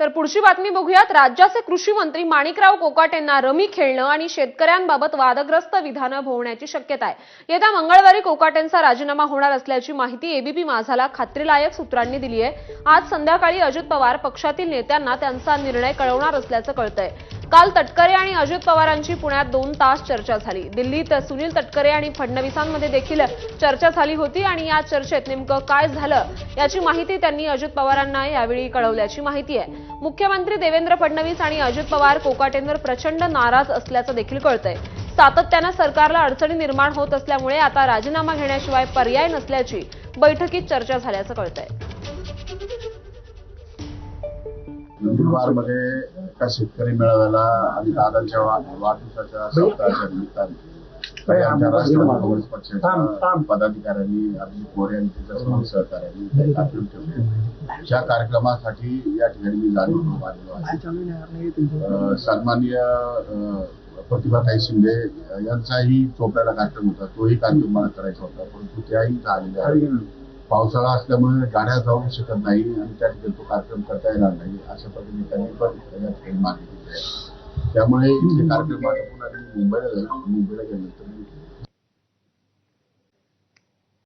तर पुढची बातमी बघूयात. राज्याचे कृषी मंत्री माणिकराव कोकाटेंना रमी खेळणं आणि शेतकऱ्यांबाबत वादग्रस्त विधानं भोवण्याची शक्यता आहे. येत्या मंगळवारी कोकाटेंचा राजीनामा होणार असल्याची माहिती एबीपी माझाला खात्रीलायक सूत्रांनी दिली आहे आज संध्याकाळी अजित पवार पक्षातील नेत्यांना त्यांचा निर्णय कळवणार असल्याचं कळतंय. काल तटकरे आणि अजित पवारांची पुण्यात दोन तास चर्चा झाली. दिल्लीत सुनील तटकरे आणि फडणवीसांमध्ये देखील चर्चा झाली होती आणि या चर्चेत नेमकं काय झालं याची माहिती त्यांनी अजित पवारांना यावेळी कळवल्याची माहिती आहे. मुख्यमंत्री देवेंद्र फडणवीस आणि अजित पवार कोकाटेंवर प्रचंड नाराज असल्याचं देखील कळतंय. सातत्यानं सरकारला अडचणी निर्माण होत असल्यामुळे आता राजीनामा घेण्याशिवाय पर्याय नसल्याची बैठकीत चर्चा झाल्याचं कळतंय. एका शेतकरी मेळाव्याला आणि दादांच्या वाढदिवसाच्या सप्ताहाच्या निमित्ताने आमच्या राष्ट्रवादी काँग्रेस पक्षाच्या पदाधिकाऱ्यांनी अभिजित मोरे आणि त्याच्या सर्व सहकाऱ्यांनी कार्यक्रम ठेवले. ज्या कार्यक्रमासाठी या ठिकाणी मी जाणून आलेलो आहे. सन्माननीय प्रतिभाताई शिंदे यांचाही चोपड्याला कार्यक्रम होता. तोही कार्यक्रम मला करायचा होता. परंतु त्याही झालेले आहे पावसाळा असल्यामुळे गाड्या जाऊ शकत नाही आणि त्या ठिकाणी तो कार्यक्रम करता येणार नाही अशा पद्धतीने त्यांनी पण या ठिकाणी मागणी केली आहे. त्यामुळे कार्यक्रम पुन्हा मुंबईला जाईल. मुंबईला गेल्यानंतर मी